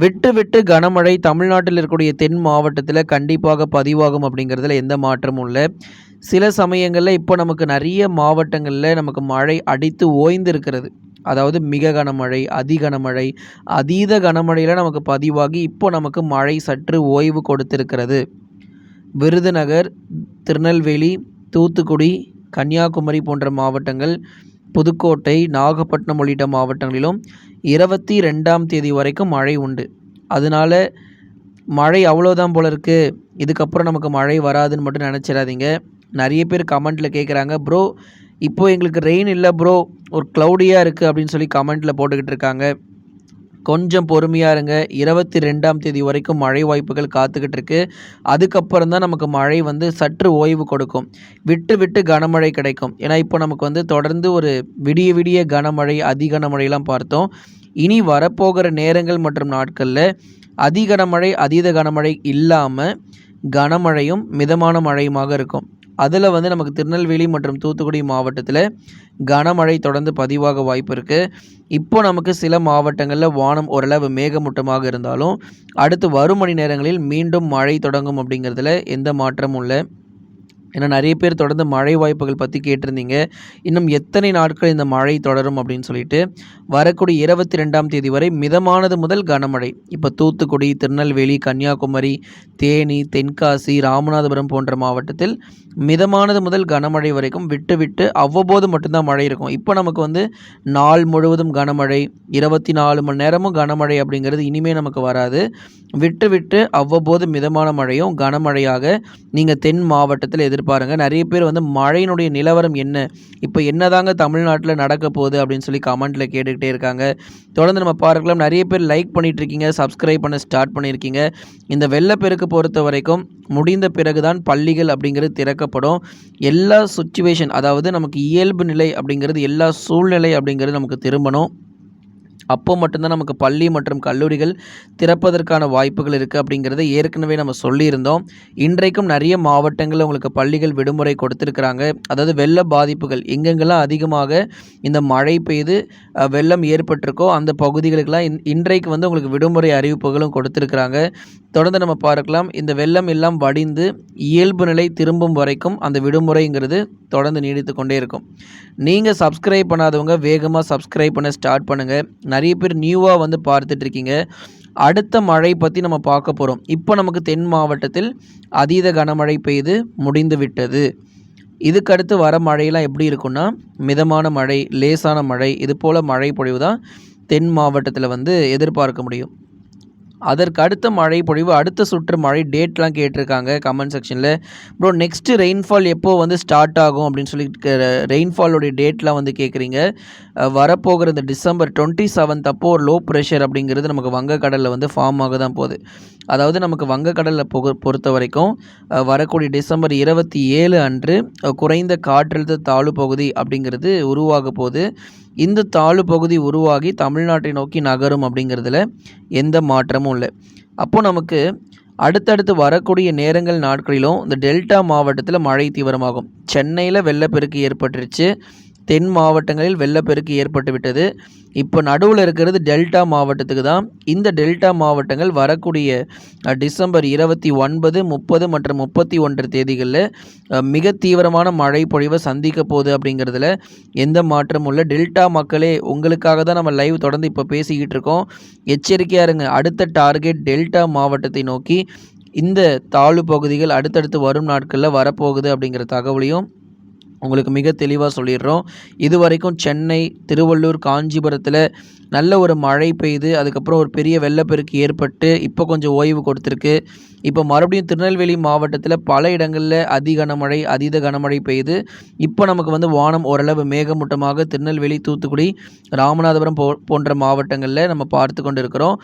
விட்டு விட்டு கனமழை தமிழ்நாட்டில் இருக்கக்கூடிய தென் மாவட்டத்தில் கண்டிப்பாக பதிவாகும் அப்படிங்கிறதுல எந்த மாற்றமும் இல்லை. சில சமயங்களில் இப்போ நமக்கு நிறைய மாவட்டங்களில் நமக்கு மழை அடித்து ஓய்ந்து இருக்கிறது அதாவது மிக கனமழை அதி கனமழை அதீத கனமழையில் நமக்கு பதிவாகி இப்போ நமக்கு மழை சற்று ஓய்வு கொடுத்திருக்கிறது. விருதுநகர் திருநெல்வேலி தூத்துக்குடி கன்னியாகுமரி போன்ற மாவட்டங்கள் புதுக்கோட்டை நாகப்பட்டினம் உள்ளிட்ட மாவட்டங்களிலும் இருபத்தி ரெண்டாம் தேதி வரைக்கும் மழை உண்டு. அதனால மழை அவ்வளோதான் போல இருக்குது இதுக்கப்புறம் நமக்கு மழை வராதுன்னு மட்டும் நினச்சிடாதீங்க. நிறைய பேர் கமெண்ட்டில் கேட்குறாங்க ப்ரோ இப்போ எங்களுக்கு ரெயின் இல்லை ப்ரோ ஒரு க்ளவுடியாக இருக்குது அப்படின்னு சொல்லி கமெண்ட்டில் போட்டுக்கிட்டு இருக்காங்க. கொஞ்சம் பொறுமையாக இருங்க. இருபத்தி ரெண்டாம் தேதி வரைக்கும் மழை வாய்ப்புகள் காத்துக்கிட்டு இருக்கு அதுக்கப்புறம் தான் நமக்கு மழை வந்து சற்று ஓய்வு கொடுக்கும். விட்டு விட்டு கனமழை கிடைக்கும். ஏன்னா இப்போ நமக்கு வந்து தொடர்ந்து ஒரு விடிய விடிய கனமழை அதி கனமழையெல்லாம் பார்த்தோம். இனி வரப்போகிற நேரங்கள் மற்றும் நாட்களில் அதி கனமழை அதீத கனமழை இல்லாமல் கனமழையும் மிதமான மழையுமாக இருக்கும். அதில் வந்து நமக்கு திருநெல்வேலி மற்றும் தூத்துக்குடி மாவட்டத்தில் கனமழை தொடர்ந்து பதிவாக வாய்ப்பு இருக்குது இப்போ நமக்கு சில மாவட்டங்களில் வானம் ஓரளவு மேகமூட்டமாக இருந்தாலும் அடுத்து வரும் மணி நேரங்களில் மீண்டும் மழை தொடங்கும் அப்படிங்கிறதுல எந்த மாற்றமும் இல்லை. ஏன்னா நிறைய பேர் தொடர்ந்து மழை வாய்ப்புகள் பற்றி கேட்டிருந்தீங்க. இன்னும் எத்தனை நாட்கள் இந்த மழை தொடரும் அப்படின்னு சொல்லிட்டு வரக்கூடிய இருபத்தி ரெண்டாம் தேதி வரை மிதமானது முதல் கனமழை. இப்போ தூத்துக்குடி திருநெல்வேலி கன்னியாகுமரி தேனி தென்காசி ராமநாதபுரம் போன்ற மாவட்டத்தில் மிதமானது முதல் கனமழை வரைக்கும் விட்டு விட்டு அவ்வப்போது மட்டும்தான் மழை இருக்கும். இப்போ நமக்கு வந்து நாள் முழுவதும் கனமழை இருபத்தி நாலு மணி நேரமும் கனமழை அப்படிங்கிறது இனிமேல் நமக்கு வராது. விட்டு விட்டு அவ்வப்போது மிதமான மழையும் கனமழையாக நீங்கள் தென் மாவட்டத்தில் எதிர்பாருங்க நிறைய பேர் வந்து மழையினுடைய நிலவரம் என்ன? இப்போ என்னதாங்க தமிழ்நாட்டில் நடக்க போகுது அப்படின்னு சொல்லி கமெண்ட்டில் கேட்டுக்கிட்டே இருக்காங்க. தொடர்ந்து நம்ம பார்க்கலாம். நிறைய பேர் லைக் பண்ணிட்டு இருக்கீங்க. சப்ஸ்கிரைப் பண்ண ஸ்டார்ட் பண்ணியிருக்கீங்க. இந்த வெள்ளப்பெருக்கு பொறுத்த வரைக்கும் முடிந்த பிறகுதான் பள்ளிகள் அப்படிங்கிறது திறக்கப்படும். எல்லா சுச்சுவேஷன் அதாவது நமக்கு இயல்பு நிலை அப்படிங்கிறது எல்லா சூழ்நிலை அப்படிங்கிறது நமக்கு திரும்பணும். அப்போ மட்டும்தான் நமக்கு பள்ளி மற்றும் கல்லூரிகள் திறப்பதற்கான வாய்ப்புகள் இருக்குது அப்படிங்கிறத ஏற்கனவே நம்ம சொல்லியிருந்தோம். இன்றைக்கும் நிறைய மாவட்டங்களில் உங்களுக்கு பள்ளிகள் விடுமுறை கொடுத்துருக்குறாங்க. அதாவது வெள்ள பாதிப்புகள் எங்கெங்கெல்லாம் அதிகமாக இந்த மழை பெய்து வெள்ளம் ஏற்பட்டிருக்கோ அந்த பகுதிகளுக்கெல்லாம் இன்- இன்றைக்கு வந்து உங்களுக்கு விடுமுறை அறிவிப்புகளும் கொடுத்துருக்குறாங்க. தொடர்ந்து நம்ம பார்க்கலாம். இந்த வெள்ளம் எல்லாம் வடிந்து இயல்பு நிலை திரும்பும் வரைக்கும் அந்த விடுமுறைங்கிறது தொடர்ந்து நீடித்து கொண்டே இருக்கும். நீங்கள் சப்ஸ்கிரைப் பண்ணாதவங்க வேகமாக சப்ஸ்கிரைப் பண்ண ஸ்டார்ட் பண்ணுங்கள் நிறைய பேர் நியூவாக வந்து பார்த்துட்ருக்கீங்க அடுத்த மழை பற்றி நம்ம பார்க்க போகிறோம் இப்போ நமக்கு தென் மாவட்டத்தில் அதீத கனமழை பெய்து முடிந்து விட்டது. இதுக்கடுத்து வர மழையெல்லாம் எப்படி இருக்கும்னா மிதமான மழை லேசான மழை இது போல் மழை பொழிவு தான் தென் மாவட்டத்தில் வந்து எதிர்பார்க்க முடியும். அதற்கு அடுத்த மழை பொழிவு அடுத்த சுற்று மழை டேட்லாம் கேட்டிருக்காங்க கமெண்ட் செக்ஷனில் ப்ரோ நெக்ஸ்ட்டு ரெயின்ஃபால் எப்போ வந்து ஸ்டார்ட் ஆகும் அப்படின்னு சொல்லி ரெயின்ஃபாலோடைய டேட்லாம் வந்து கேட்குறீங்க வரப்போகிற இந்த டிசம்பர் டுவெண்ட்டி செவன்த் அப்போ ஒரு லோ ப்ரெஷர் அப்படிங்கிறது நமக்கு வங்கக்கடலில் வந்து ஃபார்ம் ஆக தான் போகுது. அதாவது நமக்கு வங்கக்கடலில் பொ பொறுத்த வரைக்கும் வரக்கூடிய டிசம்பர் இருபத்தி ஏழு அன்று குறைந்த காற்றழுத்த தாழ்வு பகுதி அப்படிங்கிறது உருவாக போகுது. இந்த தாழ்வு பகுதி உருவாகி தமிழ்நாட்டை நோக்கி நகரும் அப்படிங்கிறதுல எந்த மாற்றமும் இல்லை. அப்போ நமக்கு அடுத்தடுத்து வரக்கூடிய நேரங்கள் நாட்களிலும் இந்த டெல்டா மாவட்டத்தில் மழை தீவிரமாகும். சென்னையில் வெள்ளப்பெருக்கு ஏற்பட்டுருச்சு. தென் மாவட்டங்களில் வெள்ளப்பெருக்கு ஏற்பட்டுவிட்டது. இப்போ நடுவில் இருக்கிறது டெல்டா மாவட்டத்துக்கு தான். இந்த டெல்டா மாவட்டங்கள் வரக்கூடிய டிசம்பர் இருபத்தி ஒன்பது முப்பது மற்றும் முப்பத்தி ஒன்று தேதிகளில் மிக தீவிரமான மழை பொழிவை சந்திக்க போகுது அப்படிங்கிறதுல எந்த மாற்றமும் இல்லை. டெல்டா மக்களே உங்களுக்காக தான் நம்ம லைவ் தொடர்ந்து இப்போ பேசிக்கிட்டு இருக்கோம். எச்சரிக்கையாக இருங்க. அடுத்த டார்கெட் டெல்டா மாவட்டத்தை நோக்கி இந்த தாழ்வு பகுதிகள் அடுத்தடுத்து வரும் நாட்களில் வரப்போகுது அப்படிங்கிற தகவலையும் உங்களுக்கு மிக தெளிவாக சொல்லிடுறோம். இது வரைக்கும் சென்னை திருவள்ளூர் காஞ்சிபுரத்தில் நல்ல ஒரு மழை பெய்து அதுக்கப்புறம் ஒரு பெரிய வெள்ளப்பெருக்கு ஏற்பட்டு இப்போ கொஞ்சம் ஓய்வு கொடுத்துருக்கு. இப்போ மறுபடியும் திருநெல்வேலி மாவட்டத்தில் பல இடங்களில் அதி கனமழை அதீத கனமழை பெய்யுது. இப்போ நமக்கு வந்து வானம் ஓரளவு மேகமூட்டமாக திருநெல்வேலி தூத்துக்குடி ராமநாதபுரம் போ போன்ற மாவட்டங்களில் நம்ம பார்த்து கொண்டு இருக்கிறோம்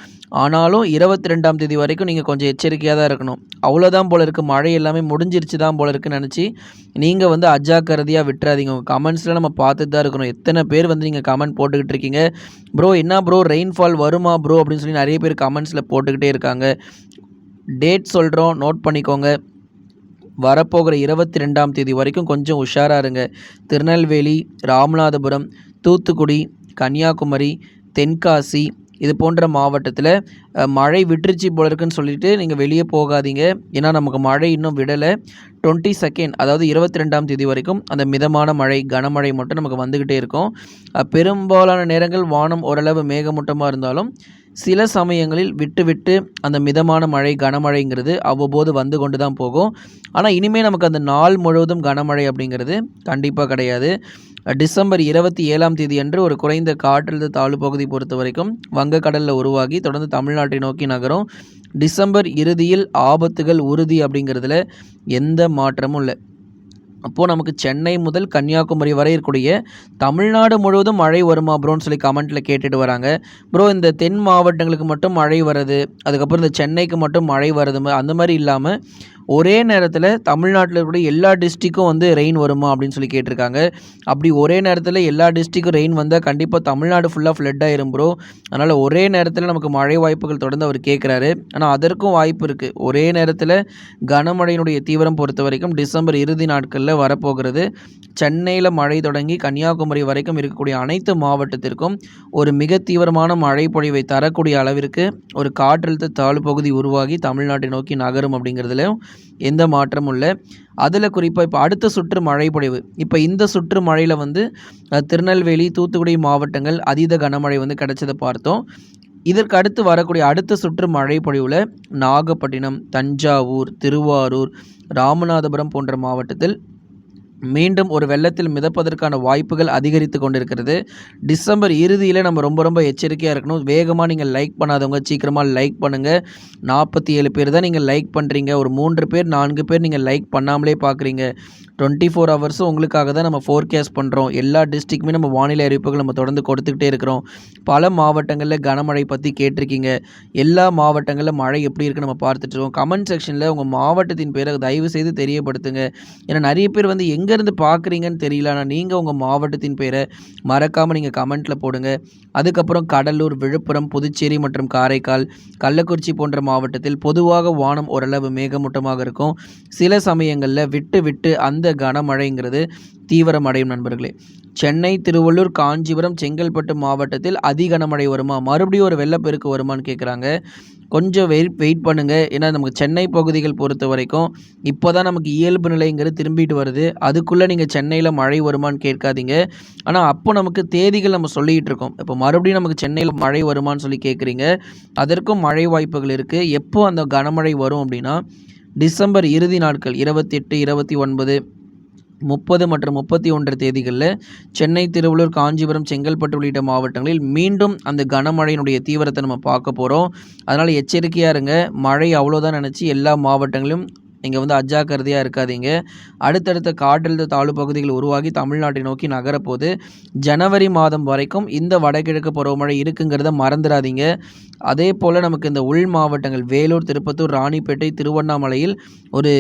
ஆனாலும் இருபத்தி ரெண்டாம் தேதி வரைக்கும் நீங்கள் கொஞ்சம் எச்சரிக்கையாக தான் இருக்கணும். அவ்வளோதான் போல இருக்குது மழை எல்லாமே முடிஞ்சிருச்சு தான் போல இருக்குன்னு நினச்சி நீங்கள் வந்து அஜாக்கிரதையாக விட்டுறாதீங்க. உங்கள் கமெண்ட்ஸில் நம்ம பார்த்துட்டு தான் இருக்கணும். எத்தனை பேர் வந்து நீங்கள் கமெண்ட் போட்டுக்கிட்டு இருக்கீங்க? ப்ரோ என்ன ப்ரோ ரெயின்ஃபால் வருமா ப்ரோ அப்படின்னு சொல்லி நிறைய பேர் கமெண்ட்ஸில் போட்டுக்கிட்டே இருக்காங்க. டேட் சொல்கிறோம் நோட் பண்ணிக்கோங்க. வரப்போகிற இருபத்தி ரெண்டாம் தேதி வரைக்கும் கொஞ்சம் உஷாராக இருங்க. திருநெல்வேலி ராமநாதபுரம் தூத்துக்குடி கன்னியாகுமரி தென்காசி இது போன்ற மாவட்டத்தில் மழை விட்டுருச்சு போல இருக்குன்னு சொல்லிட்டு நீங்கள் வெளியே போகாதீங்க. ஏன்னா நமக்கு மழை இன்னும் விடலை. டுவெண்ட்டி செகண்ட் அதாவது இருபத்தி ரெண்டாம் தேதி வரைக்கும் அந்த மிதமான மழை கனமழை மட்டும் நமக்கு வந்துக்கிட்டே இருக்கும். பெரும்பாலான நேரங்கள் வானம் ஓரளவு மேகமூட்டமாக இருந்தாலும் சில சமயங்களில் விட்டு விட்டு அந்த மிதமான மழை கனமழைங்கிறது அவ்வப்போது வந்து கொண்டு தான் போகும். ஆனால் இனிமேல் நமக்கு அந்த நாள் முழுவதும் கனமழை அப்படிங்கிறது கண்டிப்பாக கிடையாது. டிசம்பர் இருபத்தி ஏழாம் தேதி அன்று ஒரு குறைந்த காற்றழுத்த தாழ்வு பகுதி பொறுத்த வரைக்கும் வங்கக்கடலில் உருவாகி தொடர்ந்து தமிழ்நாட்டை நோக்கி நகரும். டிசம்பர் இறுதியில் ஆபத்துகள் உறுதி அப்படிங்கிறதுல எந்த மாற்றமும் இல்லை. அப்போது நமக்கு சென்னை முதல் கன்னியாகுமரி வரை இருக்கக்கூடிய தமிழ்நாடு முழுவதும் மழை வருமா ப்ரோன்னு சொல்லி கமெண்ட்டில் கேட்டுட்டு வராங்க. ப்ரோ இந்த தென் மாவட்டங்களுக்கு மட்டும் மழை வருது அதுக்கப்புறம் இந்த சென்னைக்கு மட்டும் மழை வருது அந்த மாதிரி இல்லாமல் ஒரே நேரத்தில் தமிழ்நாட்டில் இருக்கக்கூடிய எல்லா டிஸ்ட்ரிக்கும் வந்து ரெயின் வருமா அப்படின்னு சொல்லி கேட்டிருக்காங்க. அப்படி ஒரே நேரத்தில் எல்லா டிஸ்ட்ரிக்கும் ரெயின் வந்தால் கண்டிப்பாக தமிழ்நாடு ஃபுல்லாக ஃப்ளட் ஆயிரும் ப்ரோ அதனால் ஒரே நேரத்தில் நமக்கு மழை வாய்ப்புகள் தொடர்ந்து அவர் கேட்குறாரு. ஆனால் அதற்கும் வாய்ப்பு இருக்குது ஒரே நேரத்தில் கனமழையினுடைய தீவிரம் பொறுத்த வரைக்கும் டிசம்பர் இறுதி நாட்களில் வரப்போகிறது. சென்னையில் மழை தொடங்கி கன்னியாகுமரி வரைக்கும் இருக்கக்கூடிய அனைத்து மாவட்டத்திற்கும் ஒரு மிக தீவிரமான மழை பொழிவை தரக்கூடிய அளவிற்கு ஒரு காற்றழுத்த தாழ்வு பகுதி உருவாகி தமிழ்நாட்டை நோக்கி நகரும் அப்படிங்கிறதுலையும் எந்த மாற்றமும் இல்லை. அதில் குறிப்பாக இப்போ அடுத்த சுற்று மழை பொழிவு. இப்போ இந்த சுற்று மழையில் வந்து திருநெல்வேலி தூத்துக்குடி மாவட்டங்கள் அதீத கனமழை வந்து கிடைச்சதை பார்த்தோம். இதற்கு அடுத்து வரக்கூடிய அடுத்த சுற்று மழை பொழிவில் நாகப்பட்டினம் தஞ்சாவூர் திருவாரூர் ராமநாதபுரம் போன்ற மாவட்டத்தில் மீண்டும் ஒரு வெள்ளத்தில் மிதப்பதற்கான வாய்ப்புகள் அதிகரித்து கொண்டிருக்கிறது. டிசம்பர் இறுதியில் நம்ம ரொம்ப ரொம்ப எச்சரிக்கையாக இருக்கணும். வேகமாக நீங்கள் லைக் பண்ணாதவங்க சீக்கிரமாக லைக் பண்ணுங்கள் நாற்பத்தி ஏழு பேர் தான் நீங்கள் லைக் பண்ணுறீங்க ஒரு மூன்று பேர் நான்கு பேர் நீங்கள் லைக் பண்ணாமலே பார்க்குறீங்க டுவெண்ட்டி ஃபோர் ஹவர்ஸும் உங்களுக்காக தான் நம்ம ஃபோர்காஸ்ட் பண்ணுறோம் எல்லா டிஸ்ட்ரிக்ட்டுமே நம்ம வானிலை அறிவிப்புகள் நம்ம தொடர்ந்து கொடுத்துக்கிட்டே இருக்கிறோம். பல மாவட்டங்களில் கனமழை பற்றி கேட்டிருக்கீங்க. எல்லா மாவட்டங்களில் மழை எப்படி இருக்குன்னு நம்ம பார்த்துட்டு இருக்கோம். கமெண்ட் செக்ஷனில் உங்கள் மாவட்டத்தின் பேரை தயவு செய்து தெரியப்படுத்துங்க. ஏன்னா நிறைய பேர் வந்து எங்கேருந்து பார்க்குறீங்கன்னு தெரியல. ஆனால் நீங்கள் உங்கள் மாவட்டத்தின் பேரை மறக்காமல் நீங்கள் கமெண்ட்டில் போடுங்க. அதுக்கப்புறம் கடலூர் விழுப்புரம் புதுச்சேரி மற்றும் காரைக்கால் கள்ளக்குறிச்சி போன்ற மாவட்டத்தில் பொதுவாக வானம் ஓரளவு மேகமூட்டமாக இருக்கும். சில சமயங்களில் விட்டு விட்டு அந்த கனமழைங்கிறது தீவிரமடையும் நண்பர்களே. சென்னை திருவள்ளூர் காஞ்சிபுரம் செங்கல்பட்டு மாவட்டத்தில் அதிகனமழை வருமா? மறுபடியும் ஒரு வெள்ளப்பெருக்கு வருமான்னு கேட்குறாங்க கொஞ்சம் வெயிட் வெயிட் பண்ணுங்கள் ஏன்னா நமக்கு சென்னை பகுதிகள் பொறுத்த வரைக்கும் இப்போ தான் நமக்கு இயல்பு நிலைங்கிறது திரும்பிட்டு வருது. அதுக்குள்ளே நீங்கள் சென்னையில் மழை வருமான்னு கேட்காதீங்க. ஆனால் அப்போ நமக்கு தேதிகள் நம்ம சொல்லிகிட்டு இருக்கோம். இப்போ மறுபடியும் நமக்கு சென்னையில் மழை வருமான்னு சொல்லி கேட்குறீங்க. அதற்கும் மழை வாய்ப்புகள் இருக்குது எப்போ அந்த கனமழை வரும் அப்படின்னா டிசம்பர் இறுதி நாட்கள் இருபத்தெட்டு இருபத்தி ஒன்பது முப்பது மற்றும் முப்பத்தி ஒன்று தேதிகளில் சென்னை திருவள்ளூர் காஞ்சிபுரம் செங்கல்பட்டு உள்ளிட்ட மாவட்டங்களில் மீண்டும் அந்த கனமழையினுடைய தீவிரத்தை நம்ம பார்க்க போகிறோம் அதனால் எச்சரிக்கையாக இருங்க. மழை அவ்வளோதான் நினச்சி எல்லா மாவட்டங்களிலும் நீங்கள் வந்து அஜாக்கிரதையாக இருக்காதீங்க. அடுத்தடுத்த காற்றழுத்த தாழ்வு பகுதிகள் உருவாகி தமிழ்நாட்டை நோக்கி நகரப்போது ஜனவரி மாதம் வரைக்கும் இந்த வடகிழக்கு பருவமழை இருக்குங்கிறத மறந்துடாதீங்க. அதே போல் நமக்கு இந்த உள் மாவட்டங்கள் வேலூர் திருப்பத்தூர் ராணிப்பேட்டை திருவண்ணாமலையில் ஒரு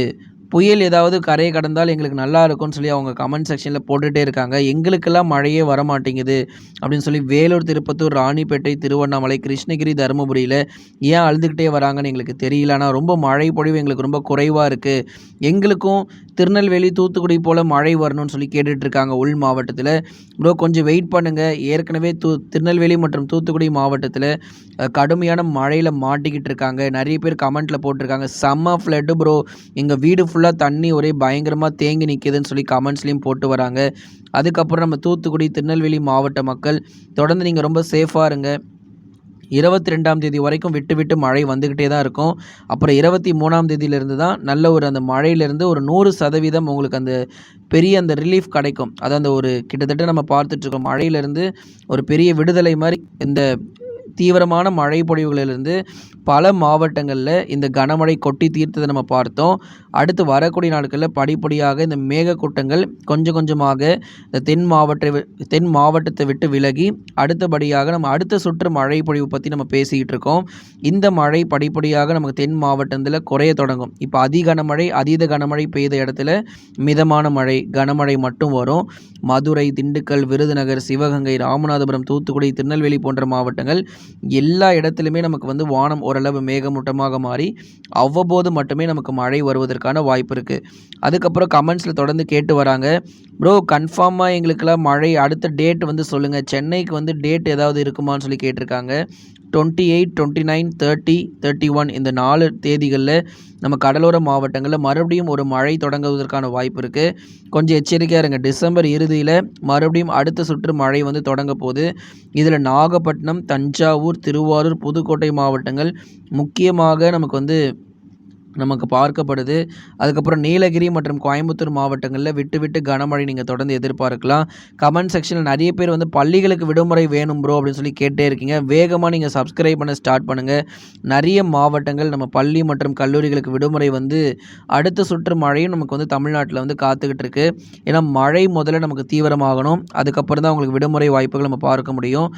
புயல் ஏதாவது கரையை கடந்தால் எங்களுக்கு நல்லா இருக்கும்னு சொல்லி அவங்க கமெண்ட் செக்ஷனில் போட்டுகிட்டே இருக்காங்க. எங்களுக்கெல்லாம் மழையே வர மாட்டேங்குது அப்படின்னு சொல்லி வேலூர் திருப்பத்தூர் ராணிப்பேட்டை திருவண்ணாமலை கிருஷ்ணகிரி தருமபுரியில் ஏன் அழுதுகிட்டே வராங்கன்னு எங்களுக்கு தெரியல. ஆனால் ரொம்ப மழை பொழிவு எங்களுக்கு ரொம்ப குறைவாக இருக்குது எங்களுக்கும் திருநெல்வேலி தூத்துக்குடி போல் மழை வரணும்னு சொல்லி கேட்டுட்ருக்காங்க உள் மாவட்டத்தில். ப்ரோ கொஞ்சம் வெயிட் பண்ணுங்கள் ஏற்கனவே தூ திருநெல்வேலி மற்றும் தூத்துக்குடி மாவட்டத்தில் கடுமையான மழையில் மாட்டிக்கிட்டு இருக்காங்க நிறைய பேர் கமெண்ட்டில் போட்டிருக்காங்க செம்ம ஃப்ளட்டு ப்ரோ. எங்கள் வீடு ஃபுல்லாக தண்ணி ஒரே பயங்கரமாக தேங்கி நிற்கிதுன்னு சொல்லி கமெண்ட்ஸ்லேயும் போட்டு வராங்க. அதுக்கப்புறம் நம்ம தூத்துக்குடி திருநெல்வேலி மாவட்ட மக்கள் தொடர்ந்து நீங்கள் ரொம்ப சேஃபாக இருங்க. இருபத்தி ரெண்டாம் தேதி வரைக்கும் விட்டு விட்டு மழை வந்துக்கிட்டே தான் இருக்கும். அப்புறம் இருபத்தி மூணாம் தேதியிலேருந்து தான் நல்ல ஒரு அந்த மழையிலேருந்து ஒரு நூறு சதவீதம் உங்களுக்கு அந்த பெரிய அந்த ரிலீஃப் கிடைக்கும். அது அந்த ஒரு கிட்டத்தட்ட நம்ம பார்த்துட்ருக்கோம் மழையிலேருந்து ஒரு பெரிய விடுதலை மாதிரி இந்த தீவிரமான மழை பொழிவுகளிலிருந்து பல மாவட்டங்களில் இந்த கனமழை கொட்டி தீர்த்ததை நம்ம பார்த்தோம். அடுத்து வரக்கூடிய நாட்களில் படிப்படியாக இந்த மேகக்கூட்டங்கள் கொஞ்சம் கொஞ்சமாக இந்த தென் மாவட்ட தென் மாவட்டத்தை விட்டு விலகி அடுத்தபடியாக நம்ம அடுத்த சுற்று மழை பொழிவு பற்றி நம்ம பேசிக்கிட்டு இருக்கோம். இந்த மழை படிப்படியாக நமக்கு தென் மாவட்டத்தில் குறைய தொடங்கும். இப்போ அதி கனமழை அதீத கனமழை பெய்த இடத்துல மிதமான மழை கனமழை மட்டும் வரும். மதுரை திண்டுக்கல் விருதுநகர் சிவகங்கை ராமநாதபுரம் தூத்துக்குடி திருநெல்வேலி போன்ற மாவட்டங்கள் எல்லா இடத்துலையுமே நமக்கு வந்து வானம் ஓரளவு மேகமூட்டமாக மாறி அவ்வப்போது மட்டுமே நமக்கு மழை வருவதற்கான வாய்ப்பு இருக்குது அதுக்கப்புறம் கமெண்ட்ஸில் தொடர்ந்து கேட்டு வராங்க. ப்ரோ கன்ஃபார்மாக எங்களுக்கெல்லாம் மழை அடுத்த டேட் வந்து சொல்லுங்கள் சென்னைக்கு வந்து டேட் ஏதாவது இருக்குமான்னு சொல்லி கேட்டிருக்காங்க. Twenty eight twenty nine thirty thirty one இந்த நாலு தேதிகளில் நம்ம கடலோர மாவட்டங்களில் மறுபடியும் ஒரு மழை தொடங்குவதற்கான வாய்ப்பு இருக்குது கொஞ்சம் எச்சரிக்கையாக இருங்க. டிசம்பர் இறுதியில் மறுபடியும் அடுத்த சுற்று மழை வந்து தொடங்க போகுது. இதில் நாகப்பட்டினம் தஞ்சாவூர் திருவாரூர் புதுக்கோட்டை மாவட்டங்கள் முக்கியமாக நமக்கு வந்து நமக்கு பார்க்கப்படுது. அதுக்கப்புறம் நீலகிரி மற்றும் கோயம்புத்தூர் மாவட்டங்களில் விட்டு விட்டு கனமழை நீங்கள் தொடர்ந்து எதிர்பார்க்கலாம். கமெண்ட் செக்ஷனில் நிறைய பேர் வந்து பள்ளிகளுக்கு விடுமுறை வேணும் ப்ரோ அப்படின்னு சொல்லி கேட்டே இருக்கீங்க. வேகமாக நீங்கள் சப்ஸ்கிரைப் பண்ண ஸ்டார்ட் பண்ணுங்கள் நிறைய மாவட்டங்கள் நம்ம பள்ளி மற்றும் கல்லூரிகளுக்கு விடுமுறை வந்து அடுத்த சுற்று மழையும் நமக்கு வந்து தமிழ்நாட்டில் வந்து காத்துக்கிட்டு இருக்கு. ஏன்னா மழை முதல்ல நமக்கு தீவிரமாகணும். அதுக்கப்புறம் தான் உங்களுக்கு விடுமுறை வாய்ப்புகள் நம்ம பார்க்க முடியும்.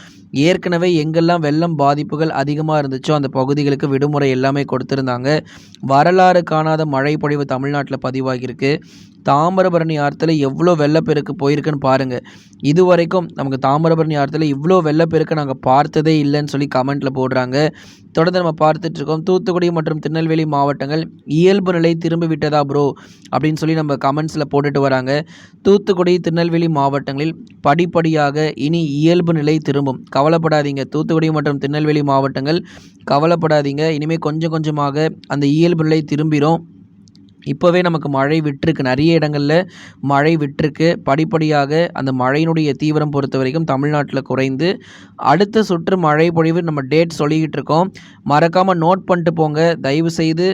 ஏற்கனவே எங்கெல்லாம் வெள்ளம் பாதிப்புகள் அதிகமாக இருந்துச்சோ அந்த பகுதிகளுக்கு விடுமுறை எல்லாமே கொடுத்துருந்தாங்க. வரலாறு காணாத மழை பொழிவு தமிழ்நாட்டில் பதிவாகியிருக்கு. தாமிரபரணி ஆற்றுல எவ்வளோ வெள்ளப்பெருக்கு போயிருக்குன்னு பாருங்கள் இது வரைக்கும் நமக்கு தாமிரபரணி ஆற்றுல இவ்வளோ வெள்ளப்பெருக்கு நாங்கள் பார்த்ததே இல்லைன்னு சொல்லி கமெண்ட்டில் போடுறாங்க. தொடர்ந்து நம்ம பார்த்துட்ருக்கோம் தூத்துக்குடி மற்றும் திருநெல்வேலி மாவட்டங்கள் இயல்பு நிலை திரும்பி விட்டதா ப்ரோ அப்படின்னு சொல்லி நம்ம கமெண்ட்ஸில் போட்டுட்டு வராங்க. தூத்துக்குடி திருநெல்வேலி மாவட்டங்களில் படிப்படியாக இனி இயல்பு நிலை திரும்பும். கவலைப்படாதீங்க. தூத்துக்குடி மற்றும் திருநெல்வேலி மாவட்டங்கள் கவலைப்படாதீங்க. இனிமேல் கொஞ்சம் கொஞ்சமாக அந்த இயல்பு நிலை திரும்பிடும் இப்போவே நமக்கு மழை விட்டுருக்கு. நிறைய இடங்களில் மழை விட்டுருக்கு. படிப்படியாக அந்த மழையினுடைய தீவிரம் பொறுத்த வரைக்கும் தமிழ்நாட்டில் குறைந்து அடுத்த சுற்று மழை பொழிவு நம்ம டேட் சொல்லிக்கிட்டு இருக்கோம். மறக்காமல் நோட் பண்ணிட்டு போங்க. தயவு செய்து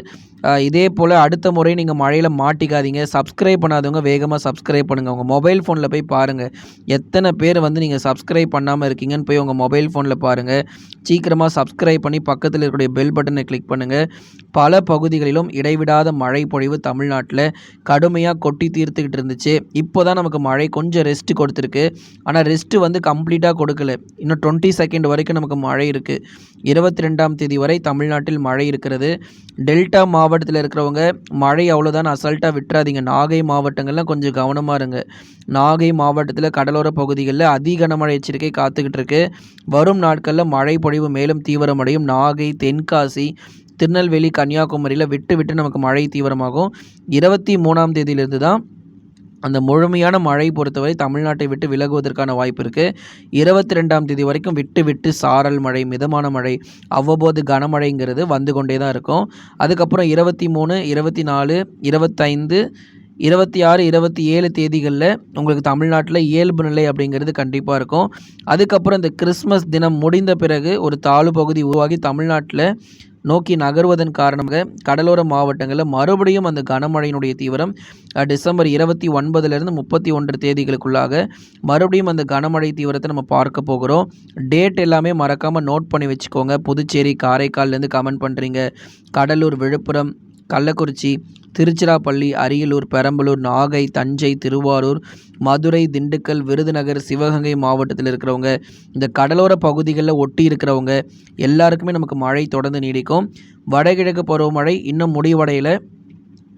இதே போல் அடுத்த முறை நீங்கள் மழையில் மாட்டிக்காதீங்க. சப்ஸ்கிரைப் பண்ணாதவங்க வேகமாக சப்ஸ்கிரைப் பண்ணுங்கள் உங்கள் மொபைல் ஃபோனில் போய் பாருங்கள் எத்தனை பேர் வந்து நீங்கள் சப்ஸ்கிரைப் பண்ணாமல் இருக்கீங்கன்னு போய் உங்கள் மொபைல் ஃபோனில் பாருங்கள் சீக்கிரமாக சப்ஸ்கிரைப் பண்ணி பக்கத்தில் இருக்கக்கூடிய பெல் பட்டனை கிளிக் பண்ணுங்கள் பல பகுதிகளிலும் இடைவிடாத மழை பொழிவு தமிழ்நாட்டில் கடுமையாக கொட்டி தீர்த்துக்கிட்டு இருந்துச்சு. இப்போ தான் நமக்கு மழை கொஞ்சம் ரெஸ்ட்டு கொடுத்துருக்கு. ஆனால் ரெஸ்ட்டு வந்து கம்ப்ளீட்டாக கொடுக்கல. இன்னும் டுவெண்ட்டி செகண்ட் வரைக்கும் நமக்கு மழை இருக்குது இருபத்தி ரெண்டாம் தேதி வரை தமிழ்நாட்டில் மழை இருக்கிறது. டெல்டா மாவட்டத்தில் இருக்கிறவங்க மழை அவ்வளோதான் அசல்ட்டாக விட்டுறாதீங்க. நாகை மாவட்டங்கள்லாம் கொஞ்சம் கவனமாக இருங்க. நாகை மாவட்டத்தில் கடலோர பகுதிகளில் அதி கனமழை எச்சரிக்கை காத்துக்கிட்டு இருக்கு வரும் நாட்களில் மழை பொழிவு மேலும் தீவிரமடையும். நாகை தென்காசி திருநெல்வேலி கன்னியாகுமரியில் விட்டு விட்டு நமக்கு மழை தீவிரமாகும். இருபத்தி மூணாம் தேதியிலிருந்து தான் அந்த முழுமையான மழை பொறுத்தவரை தமிழ்நாட்டை விட்டு விலகுவதற்கான வாய்ப்பு இருக்குது இருபத்தி ரெண்டாம் தேதி வரைக்கும் விட்டு விட்டு சாரல் மழை மிதமான மழை அவ்வப்போது கனமழைங்கிறது வந்து கொண்டே தான் இருக்கும். அதுக்கப்புறம் இருபத்தி மூணு இருபத்தி நாலு இருபத்தைந்து இருபத்தி ஆறு இருபத்தி ஏழு தேதிகளில் உங்களுக்கு தமிழ்நாட்டில் இயல்பு நிலை அப்படிங்கிறது கண்டிப்பாக இருக்கும். அதுக்கப்புறம் இந்த கிறிஸ்மஸ் தினம் முடிந்த பிறகு ஒரு தாழ்வு பகுதி உருவாகி தமிழ்நாட்டில் நோக்கி நகர்வதன் காரணமாக கடலோர மாவட்டங்களில் மறுபடியும் அந்த கனமழையினுடைய தீவிரம் டிசம்பர் இருபத்தி ஒன்பதுலேருந்து முப்பத்தி ஒன்று தேதிகளுக்குள்ளாக மறுபடியும் அந்த கனமழை தீவிரத்தை நம்ம பார்க்க போகிறோம். டேட் எல்லாமே மறக்காமல் நோட் பண்ணி வச்சுக்கோங்க. புதுச்சேரி காரைக்கால்லேருந்து கமெண்ட் பண்ணுறீங்க கடலூர் விழுப்புரம் கள்ளக்குறிச்சி திருச்சிராப்பள்ளி அரியலூர் பெரம்பலூர் நாகை தஞ்சை திருவாரூர் மதுரை திண்டுக்கல் விருதுநகர் சிவகங்கை மாவட்டத்தில் இருக்கிறவங்க இந்த கடலோர பகுதிகளில் ஒட்டி இருக்கிறவங்க எல்லாருக்குமே நமக்கு மழை தொடர்ந்து நீடிக்கும். வடகிழக்கு பருவமழை இன்னும் முடிவடையில்.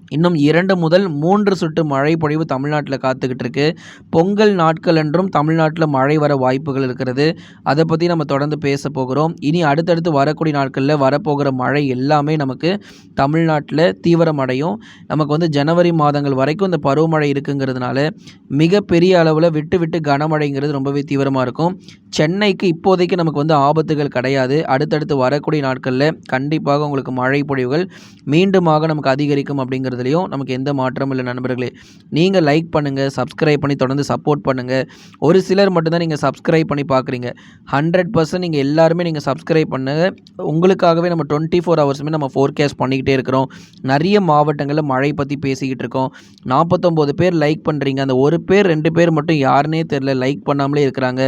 இன்னும் இரண்டு முதல் மூன்று சுட்டு மழை பொழிவு தமிழ்நாட்டில் காத்துக்கிட்டு இருக்கு பொங்கல் நாட்கள் என்றும் தமிழ்நாட்டில் மழை வர வாய்ப்புகள் இருக்கிறது. அதை பற்றி நம்ம தொடர்ந்து பேச போகிறோம். இனி அடுத்தடுத்து வரக்கூடிய நாட்களில் வரப்போகிற மழை எல்லாமே நமக்கு தமிழ்நாட்டில் தீவிரமடையும். நமக்கு வந்து ஜனவரி மாதங்கள் வரைக்கும் இந்த பருவமழை இருக்குங்கிறதுனால மிகப்பெரிய அளவில் விட்டு விட்டு கனமழைங்கிறது ரொம்பவே தீவிரமாக இருக்கும். சென்னைக்கு இப்போதைக்கு நமக்கு வந்து ஆபத்துகள் கிடையாது. அடுத்தடுத்து வரக்கூடிய நாட்களில் கண்டிப்பாக உங்களுக்கு மழை பொழிவுகள் மீண்டுமாக நமக்கு அதிகரிக்கும் அப்படிங்கிறது அப்படிங்கிறதுலையும் நமக்கு எந்த மாற்றமும் இல்லை நண்பர்களே. நீங்கள் லைக் பண்ணுங்கள் சப்ஸ்கிரைப் பண்ணி தொடர்ந்து சப்போர்ட் பண்ணுங்கள் ஒரு சிலர் மட்டும்தான் நீங்கள் சப்ஸ்கிரைப் பண்ணி பார்க்குறீங்க ஹண்ட்ரட் பர்சன்ட் நீங்கள் எல்லாருமே நீங்கள் சப்ஸ்கிரைப் பண்ணுங்க உங்களுக்காகவே நம்ம டுவெண்ட்டி ஃபோர் ஹவர்ஸுமே நம்ம ஃபோர்கேஸ்ட் பண்ணிக்கிட்டே இருக்கிறோம். நிறைய மாவட்டங்களில் மழை பற்றி பேசிக்கிட்டு இருக்கோம். நாற்பத்தொம்போது பேர் லைக் பண்ணுறீங்க அந்த ஒரு பேர் ரெண்டு பேர் மட்டும் யாருன்னே தெரில லைக் பண்ணாமலே இருக்கிறாங்க.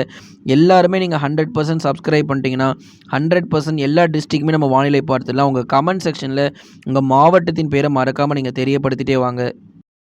எல்லாருமே நீங்கள் ஹண்ட்ரட் பர்சன்ட் சப்ஸ்கிரைப் பண்ணிட்டீங்கன்னா ஹண்ட்ரட் பர்சன்ட் எல்லா டிஸ்ட்ரிக்ட்டுமே நம்ம வானிலை பார்த்துடலாம். உங்கள் கமெண்ட் செக்ஷனில் உங்கள் மாவட்டத்தின் பேரை மறக்காமல் நீங்கள் தெரியப்படுத்திட்டே வாங்க.